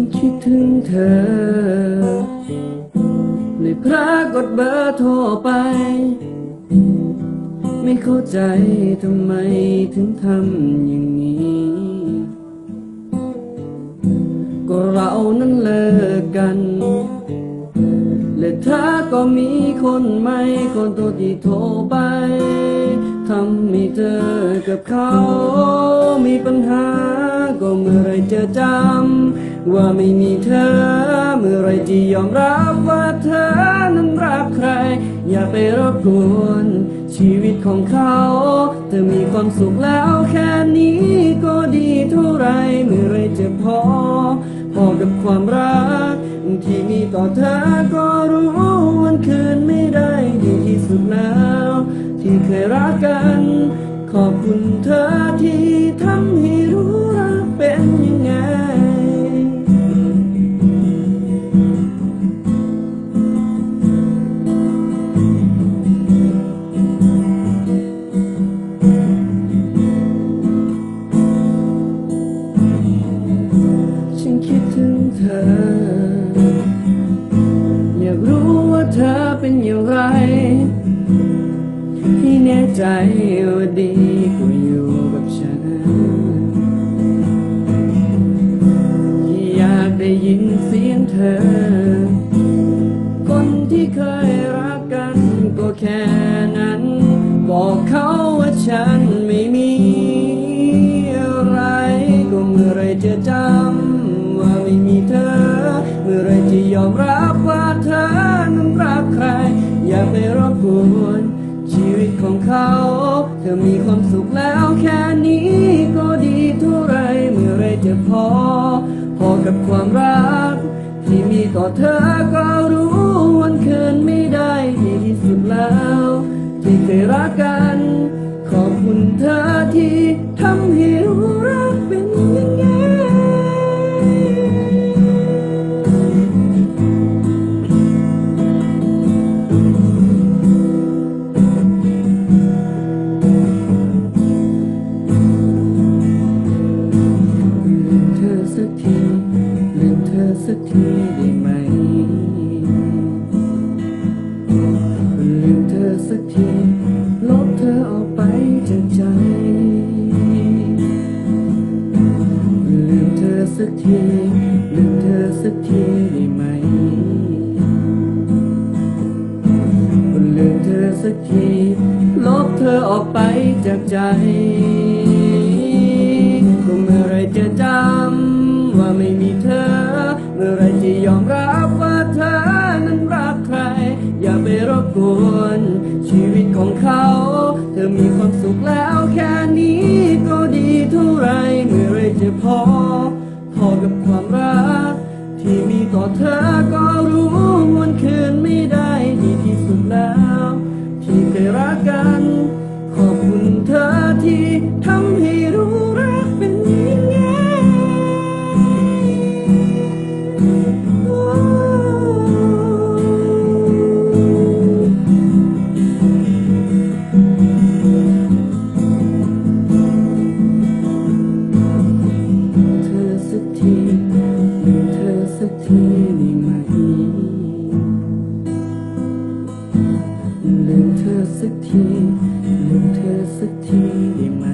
นคิดถึงเธอเลยพระกดเบอร์โทรไป ไม่เข้าใจทำไมถึงทำอย่างนี้ ก็เรานั้นเลิกกัน และเธอก็มีคนใหม่คนตัวที่โทรไปทำให้เธอกับเขา มีปัญหาก็เมื่อไรจะจำ ว่าไม่มีเธอ เมื่อไรที่ยอมรับว่าเธอนั้นรักใคร อย่าไปรบกวนชีวิตของเขาเธอมีความสุขแล้วแค่นี้ก็ดีเท่าไรเมื่อไรจะพอ พอกับความรัก ที่มีต่อเธอก็รู้วันคืนไม่ได้ดีที่สุดแล้ว ที่เคยรักกัน ขอบคุณเธอที่ อ อยากรู้ว่าเธอเป็นอย่างไร ให้แน่ใจว่าดีกว่าอยู่กับฉัน อยากได้ยินเสียงเธอ คนที่เคยรักกันก็แค่นั้น บอกเขาว่าฉันไม่มี อย่าไปรบกวนชีวิตของเขา เธอมีความสุขแล้วแค่นี้ก็ดีเท่าไรเมื่อไรจะพอ พอกับความรัก ที่มีต่อเธอก็รู้วันคืนไม่ได้ดีที่สุดแล้ว ที่เคยรักกัน ขอบคุณเธอ สักทีได้ไหมลืมเธอสักทีลบเธอออกไปจากใจลืมเธอสักทีลืมเธอสักทีได้ไหมลืมเธอสักทีลบเธอออกไปจากใจก็เมื่อไรจะจำว่าไม่มีเธอ มื่อไรจะยอมรับว่าเธอนั้นรักใคร อย่าไปรบกวน ชีวิตของเขา เธอมีความสุขแล้วแค่นี้ก็ดีเท่าไร เมื่อไรจะพอ พอกับความ กทีได้ไหมลืมเธอสักทีลืมเธอสักทีได้ไหม